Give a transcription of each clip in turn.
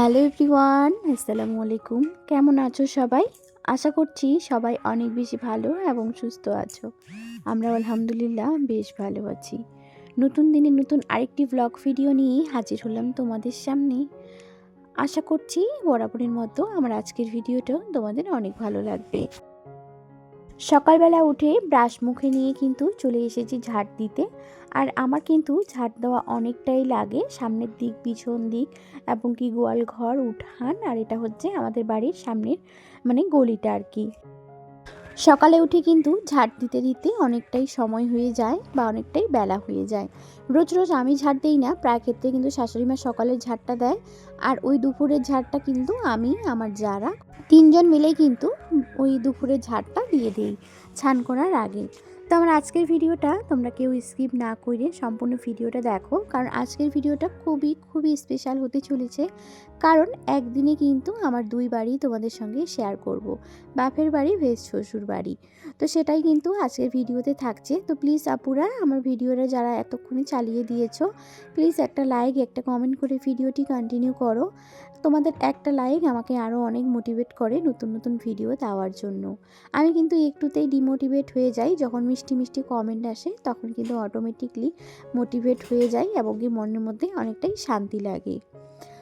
Hello everyone, আসসালামু আলাইকুম। কেমন আছো সবাই? আশা করছি সবাই অনেক বেশি ভালো এবং সুস্থ আছো। আমরা আলহামদুলিল্লাহ বেশ ভালো আছি। নতুন দিনে নতুন আরেকটি ব্লগ ভিডিও নিয়ে হাজির হলাম তোমাদের সামনে। আশা করছি বরাবরের মতো আমার আজকের ভিডিওটা তোমাদের অনেক ভালো লাগবে। সকালবেলা উঠে ব্রাশ মুখে নিয়ে কিন্তু চলে এসেছি ঝাড় দিতে। আর আমার কিন্তু ঝাড় দেওয়া অনেকটাই লাগে, সামনের দিক, পিছন দিক এবং কি গোয়াল ঘর, উঠান আর এটা হচ্ছে আমাদের বাড়ির সামনের মানে গলিটা আর কি। সকালে উঠে কিন্তু ঝাড় দিতে দিতে অনেকটাই সময় হয়ে যায় বা অনেকটাই বেলা হয়ে যায়। রোজ রোজ আমি ঝাড় দিই না, প্রায় ক্ষেত্রে কিন্তু শাশুড়ি মা সকালের ঝাড়টা দেয়। আর ওই দুপুরের ঝাড়টা কিন্তু আমি, আমার যারা তিনজন মিলেই কিন্তু ওই দুপুরের ঝাড়টা দিয়ে দিই ছান করার আগে। তো আমার আজকের ভিডিওটা তোমরা কেউ স্কিপ না করে সম্পূর্ণ ভিডিওটা দেখো, কারণ আজকের ভিডিওটা খুবই খুবই স্পেশাল হতে চলেছে। কারণ একদিনে কিন্তু আমার দুই বাড়ি তোমাদের সঙ্গে শেয়ার করব। বাপের বাড়ি, ভেজ শ্বশুর বাড়ি। তো সেটাই কিন্তু আজকের ভিডিওতে থাকছে। তো প্লিজ আপুরা, আমার ভিডিওটা যারা এতক্ষণে চালিয়ে দিয়েছ প্লিজ একটা লাইক একটা কমেন্ট করে ভিডিওটি কন্টিনিউ করো। তোমাদের একটা লাইক আমাকে আরও অনেক মোটিভেট করে নতুন নতুন ভিডিও দেওয়ার জন্য। আমি কিন্তু একটুতেই ডিমোটিভেট হয়ে যাই, যখন মিষ্টি মিষ্টি কমেন্ট আসে, তখন কিন্তু অটোমেটিকলি মোটিভেট হয়ে যাই এবং কি মনের মধ্যে অনেকটাই শান্তি লাগে।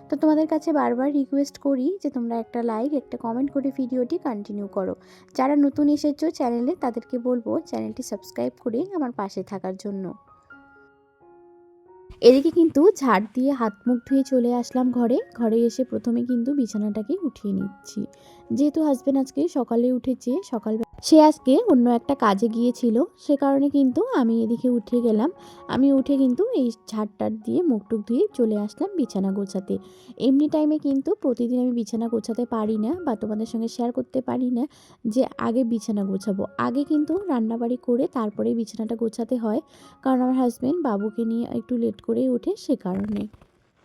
তো তোমাদের কাছে বারবার রিকোয়েস্ট করি যে তোমরা একটা লাইক একটা কমেন্ট করে ভিডিওটি কন্টিনিউ করো। যারা নতুন এসেছ চ্যানেলে তাদেরকে বলব চ্যানেলটি সাবস্ক্রাইব করে আমার পাশে থাকার জন্য। এদিকে কিন্তু ঝাড় দিয়ে হাত মুখ ধুয়ে চলে আসলাম ঘরে। ঘরে এসে প্রথমে কিন্তু বিছানাটাকে উঠিয়ে নিচ্ছি। যেহেতু হাজব্যান্ড আজকে সকালে উঠেছে, সকাল সে আজকে অন্য একটা কাজে গিয়েছিল, সে কারণে কিন্তু আমি এদিকে উঠে গেলাম। আমি উঠে কিন্তু এই ঝাড়টার দিয়ে মুখ টুক ধুয়ে চলে আসলাম বিছানা গোছাতে। এমনি টাইমে কিন্তু প্রতিদিন আমি বিছানা গোছাতে পারি না বা তোমাদের সঙ্গে শেয়ার করতে পারি না যে আগে বিছানা গোছাবো। আগে কিন্তু রান্নাবাড়ি করে তারপরে বিছানাটা গোছাতে হয়, কারণ আমার হাজব্যান্ড বাবুকে নিয়ে একটু লেট করে ওঠে সে কারণে।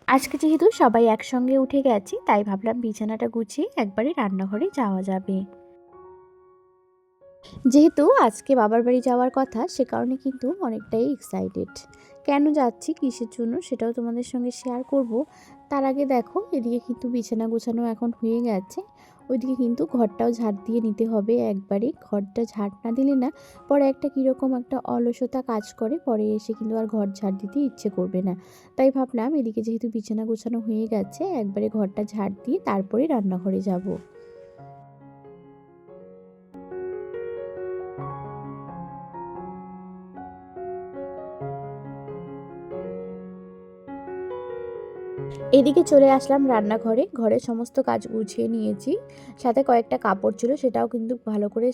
আজকে যেহেতু সবাই একসঙ্গে উঠে গেছি, তাই ভাবলাম বিছানাটা গুছিয়ে একবারে রান্নাঘরে যাওয়া যাবে। যেহেতু আজকে বাবার বাড়ি যাওয়ার কথা, সে কারণে কিন্তু অনেকটাই এক্সাইটেড কেন যাচ্ছি, কিসের জন্য, সেটাও তোমাদের সঙ্গে শেয়ার করব। তার আগে দেখো, এদিকে কিন্তু বিছানা গোছানো এখন হয়ে গেছে। ওইদিকে কিন্তু ঘরটাও ঝাড় দিয়ে নিতে হবে একবারে। ঘরটা ঝাড় না দিলে না পরে একটা কীরকম একটা অলসতা কাজ করে, পরে এসে কিন্তু আর ঘর ঝাড় দিতে ইচ্ছে করবে না। তাই ভাবলাম এদিকে যেহেতু বিছানা গোছানো হয়ে গেছে, একবারে ঘরটা ঝাড় দিয়ে তারপরে রান্নাঘরে যাব। এদিকে চলে আসলাম রান্নাঘরে। ঘরের সমস্ত কাজ গুছিয়ে নিয়েছি। সাথে কয়েকটা কাপড় ছিল, সেটাও কিন্তু ভালো করে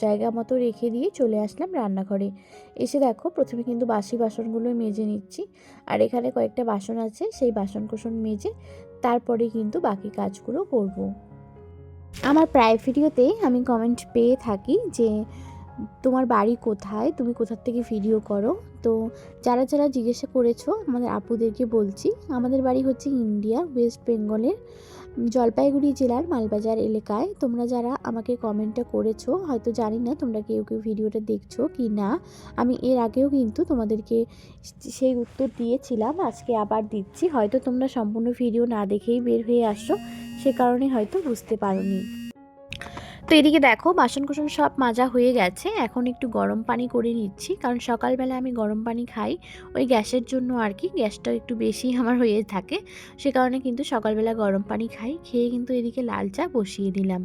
জায়গা মতো রেখে দিয়ে চলে আসলাম রান্নাঘরে। এসে দেখো, প্রথমে কিন্তু বাসি বাসনগুলো মেজে নিচ্ছি। আর এখানে কয়েকটা বাসন আছে, সেই বাসন কোসন মেজে তারপরে কিন্তু বাকি কাজগুলো করব। আমার প্রায় ভিডিওতে আমি কমেন্ট পেয়ে থাকি যে তোমার বাড়ি কোথায়? তুমি কোথার থেকে ভিডিও করো? তো যারা যারা জিজ্ঞাসা করেছ, আমাদের আপুদেরকে বলছি, আমাদের বাড়ি হচ্ছে ইন্ডিয়া, ওয়েস্ট বেঙ্গলের জলপাইগুড়ি জেলার মালবাজার এলাকায়। তোমরা যারা আমাকে কমেন্টটা করেছ, হয়তো জানি না তোমরা কেউ কেউ ভিডিওটা দেখছ কি না। আমি এর আগেও কিন্তু তোমাদেরকে সেই উত্তর দিয়েছিলাম, আজকে আবার দিচ্ছি। হয়তো তোমরা সম্পূর্ণ ভিডিও না দেখেই বের হয়ে আসছো, সে কারণে হয়তো বুঝতে পারোনি। তো এদিকে দেখো বাসন কুসন সব মাজা হয়ে গেছে। এখন একটু গরম পানি করে নিচ্ছি। কারণ সকালবেলা আমি গরম পানি খাই। ওই গ্যাসের জন্য আর কি গ্যাসটা একটু বেশি আমার হয়ে থাকে। সে কারণে কিন্তু সকালবেলা গরম পানি খাই। খেয়ে কিন্তু এদিকে লাল চা বসিয়ে দিলাম।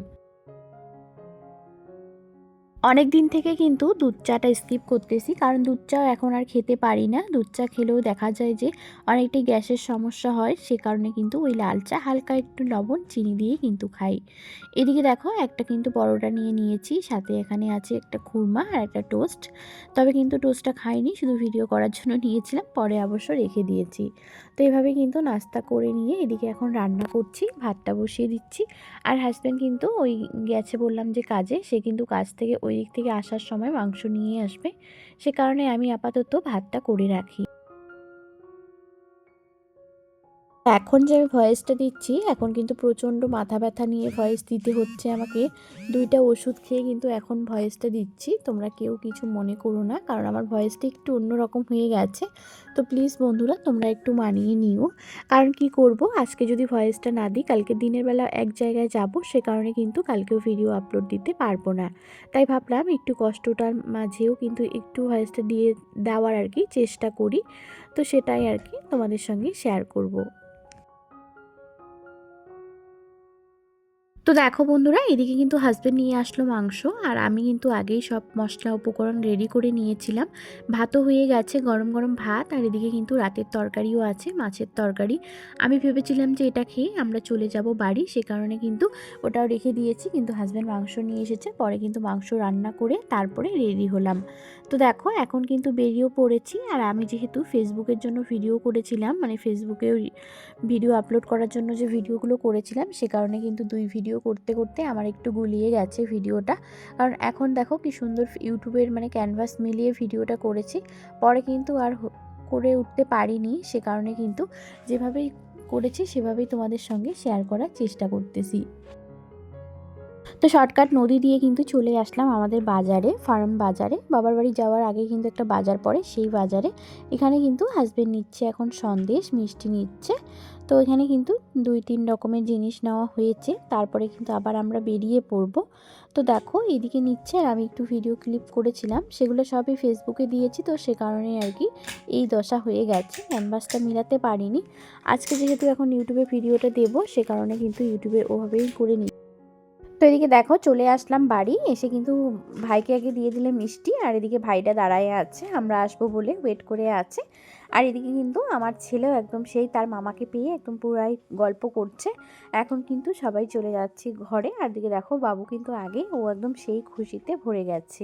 অনেক দিন থেকে কিন্তু দুধ চাটা স্কিপ করতেছি, কারণ দুধ চাও এখন আর খেতে পারি না। দুধ চা খেলেও দেখা যায় যে অনেকটাই গ্যাসের সমস্যা হয়, সে কারণে কিন্তু ওই লাল চা হালকা একটু লবণ, চিনি দিয়ে কিন্তু খাই। এদিকে দেখো একটা কিন্তু পরোটা নিয়ে নিয়েছি, সাথে এখানে আছে একটা খুরমা আর একটা টোস্ট। তবে কিন্তু টোস্টটা খাইনি, শুধু ভিডিও করার জন্য নিয়েছিলাম, পরে অবশ্য রেখে দিয়েছি। তো এভাবে কিন্তু নাস্তা করে নিয়ে এদিকে এখন রান্না করছি, ভাতটা বসিয়ে দিচ্ছি। আর হাজব্যান্ড কিন্তু ওই গেছে বললাম যে কাজে, সে কিন্তু কাজ থেকে ওই দিক থেকে আসার সময় মাংস নিয়ে আসবে। সে কারণে আমি আপাতত ভাতটা করে রাখি। এখন যে আমি ভয়েসটা দিচ্ছি, এখন কিন্তু প্রচণ্ড মাথা ব্যথা নিয়ে ভয়েস দিতে হচ্ছে আমাকে। দুইটা ওষুধ খেয়ে কিন্তু এখন ভয়েসটা দিচ্ছি। তোমরা কেউ কিছু মনে করো না, কারণ আমার ভয়েসটা একটু অন্যরকম হয়ে গেছে। তো প্লিজ বন্ধুরা, তোমরা একটু মানিয়ে নিও। কারণ কি করব? আজকে যদি ভয়েসটা না দিই, কালকে দিনের বেলা এক জায়গায় যাব, সে কারণে কিন্তু কালকেও ভিডিও আপলোড দিতে পারব না। তাই ভাবলাম একটু কষ্টটার মাঝেও কিন্তু একটু ভয়েসটা দিয়ে দেওয়ার আর কি চেষ্টা করি। তো সেটাই আর কি তোমাদের সঙ্গে শেয়ার করব। তো দেখো বন্ধুরা, এদিকে কিন্তু হাজব্যান্ড নিয়ে আসলো মাংস আর আমি কিন্তু আগেই সব মশলা উপকরণ রেডি করে নিয়েছিলাম। ভাতও হয়ে গেছে, গরম গরম ভাত আর এদিকে কিন্তু রাতের তরকারিও আছে, মাছের তরকারি। আমি ভেবেছিলাম যে এটা খেয়ে আমরা চলে যাব বাড়ি, সে কারণে কিন্তু ওটাও রেখে দিয়েছি, কিন্তু হাজব্যান্ড মাংস নিয়ে এসেছে, পরে কিন্তু মাংস রান্না করে তারপরে রেডি হলাম। তো দেখো, এখন কিন্তু বেরিয়েও পড়েছি আর আমি যেহেতু ফেসবুকের জন্য ভিডিও করেছিলাম মানে ফেসবুকেও ভিডিও আপলোড করার জন্য যে ভিডিওগুলো করেছিলাম, সে কারণে কিন্তু দুই ভিডিও করতে করতে আমার একটু গুলিয়ে গেছে ভিডিওটা। কারণ এখন দেখো কি সুন্দর ইউটিউবের মানে ক্যানভাস মিলিয়ে ভিডিওটা করেছি। পরে কিন্তু আর করে উঠতে পারিনি। সে কারণে কিন্তু যেভাবেই করেছি সেভাবেই তোমাদের সঙ্গে শেয়ার করার চেষ্টা করতেছি। তো শর্টকাট নদী দিয়ে কিন্তু চলে আসলাম আমাদের বাজারে ফার্ম বাজারে। বাবার বাড়ি যাওয়ার আগে কিন্তু একটা বাজার পড়ে, সেই বাজারে। এখানে কিন্তু হাজব্যান্ড নিচ্ছে এখন সন্দেশ, মিষ্টি নিচ্ছে। তো এখানে কিন্তু দুই, তিন রকমের জিনিস নেওয়া হয়েছে। তারপরে কিন্তু আবার আমরা বেরিয়ে পড়ব। তো দেখো, এদিকে নিচ্ছে আর আমি একটু ভিডিও ক্লিপ করেছিলাম। সেগুলো সবই ফেসবুকে দিয়েছি, তো সে কারণে আর কি এই দশা হয়ে গেছে। ক্যানভাসটা মিলাতে পারিনি। আজকে যেহেতু এখন ইউটিউবে ভিডিওটা দেব, সে কারণে কিন্তু ইউটিউবে ওভাবেই করে নিই তো এদিকে দেখো চলে আসলাম বাড়ি। এসে কিন্তু ভাইকে আগে দিয়ে দিলে মিষ্টি, আর এদিকে ভাইটা দাঁড়ায় আছে, আমরা আসব বলে ওয়েট করে আছে। আর এদিকে কিন্তু আমার ছেলেও একদম সেই তার মামাকে পেয়ে একদম পুরাই গল্প করছে। এখন কিন্তু সবাই চলে যাচ্ছি ঘরে। আর দিকে দেখো বাবু কিন্তু আগে, ও একদম সেই খুশিতে ভরে গেছে।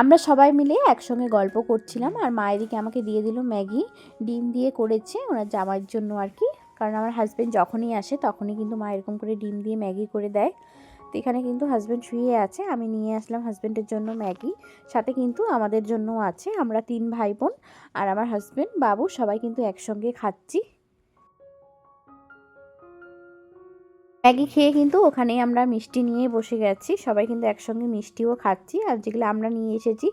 আমরা সবাই মিলে একসঙ্গে গল্প করছিলাম, আর মা এদিকে আমাকে দিয়ে দিল ম্যাগি, ডিম দিয়ে করেছে ওনার জামার জন্য আর কি। কারণ আমার হাজব্যান্ড যখনই আসে তখনই কিন্তু মা এরকম করে ডিম দিয়ে ম্যাগি করে দেয়। তো এখানে কিন্তু হাজব্যান্ড শুয়ে আছে, আমি নিয়ে আসলাম হাজব্যান্ডের জন্য ম্যাগি। সাথে কিন্তু আমাদের জন্য আছে, আমরা তিন ভাই বোন আর আমার হাজব্যান্ড বাবু সবাই কিন্তু একসঙ্গে খাচ্ছি। ম্যাগি খেয়ে কিন্তু ওখানেই আমরা মিষ্টি নিয়ে বসে গেছি। সবাই কিন্তু একসঙ্গে মিষ্টিও খাচ্ছি আর যেগুলো আমরা নিয়ে এসেছি,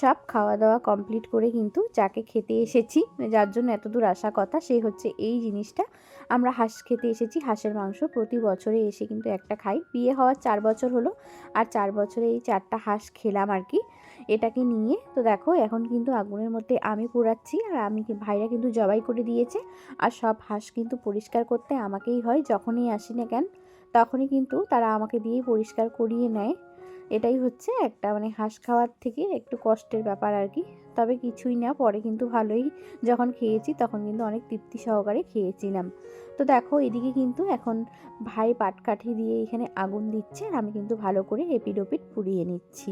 সব খাওয়া দাওয়া কমপ্লিট করে কিন্তু যাকে খেতে এসেছি, যার জন্য এত দূর আসা কথা সেই হচ্ছে এই জিনিসটা। আমরা হাঁস খেতে এসেছি, হাঁসের মাংস প্রতি বছরে এসে কিন্তু একটা খাই। বিয়ে হওয়ার চার বছর হলো, আর চার বছরে এই চারটা হাঁস খেলাম আর কি। এটাকে নিয়ে, তো দেখো এখন কিন্তু আগুনের মধ্যে আমি পোড়াচ্ছি আর আমি ভাইরা কিন্তু জবাই করে দিয়েছে। আর সব হাঁস কিন্তু পরিষ্কার করতে আমাকেই হয়, যখনই আসি না কেন, তখনই কিন্তু তারা আমাকে দিয়ে পরিষ্কার করিয়ে নেয়। এটাই হচ্ছে একটা মানে হাঁস খাওয়ার থেকে একটু কষ্টের ব্যাপার আর কি। তবে কিছুই না, পরে কিন্তু ভালোই যখন খেয়েছি তখন কিন্তু অনেক তৃপ্তি সহকারে খেয়েছিলাম। তো দেখো এদিকে কিন্তু এখন ভাই পাটকাঠি দিয়ে এখানে আগুন দিচ্ছে আর আমি কিন্তু ভালো করে এপিড ওপিড পুড়িয়ে নিচ্ছি।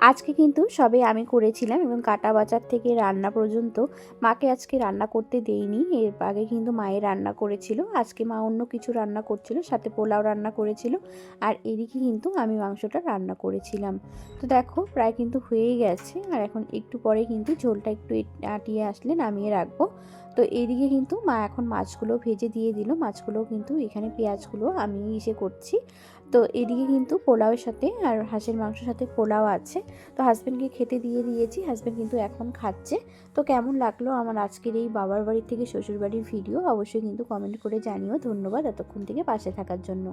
আজকে কিন্তু সবে আমি করেছিলাম এবং কাটা বাজার থেকে রান্না পর্যন্ত মাকে আজকে রান্না করতে দেইনি। এর আগে কিন্তু মায়ের রান্না করেছিল। আজকে মা অন্য কিছু রান্না করছিল, সাথে পোলাও রান্না করেছিল আর এদিকে কিন্তু আমি মাংসটা রান্না করেছিলাম। তো দেখো, প্রায় কিন্তু হয়েই গেছে। আর এখন একটু পরে কিন্তু ঝোলটা একটু আটিয়ে আসলে নামিয়ে রাখব। তো এদিকে কিন্তু মা এখন মাছগুলো ভেজে দিয়ে দিল। মাছগুলো কিন্তু এখানে পেঁয়াজগুলো আমি ইসে করছি। তো এদিকে কিন্তু পোলাওয়ের সাথে আর হাঁসের মাংসের সাথে পোলাও আছে। তো হাজব্যান্ডকে খেতে দিয়ে দিয়েছি। হাজব্যান্ড কিন্তু এখন খাচ্ছে। তো কেমন লাগল আমার আজকের এই বাবার বাড়ির থেকে শ্বশুরবাড়ির ভিডিও? অবশ্যই কিন্তু কমেন্ট করে জানিও। ধন্যবাদ এতক্ষণ থেকে পাশে থাকার জন্য।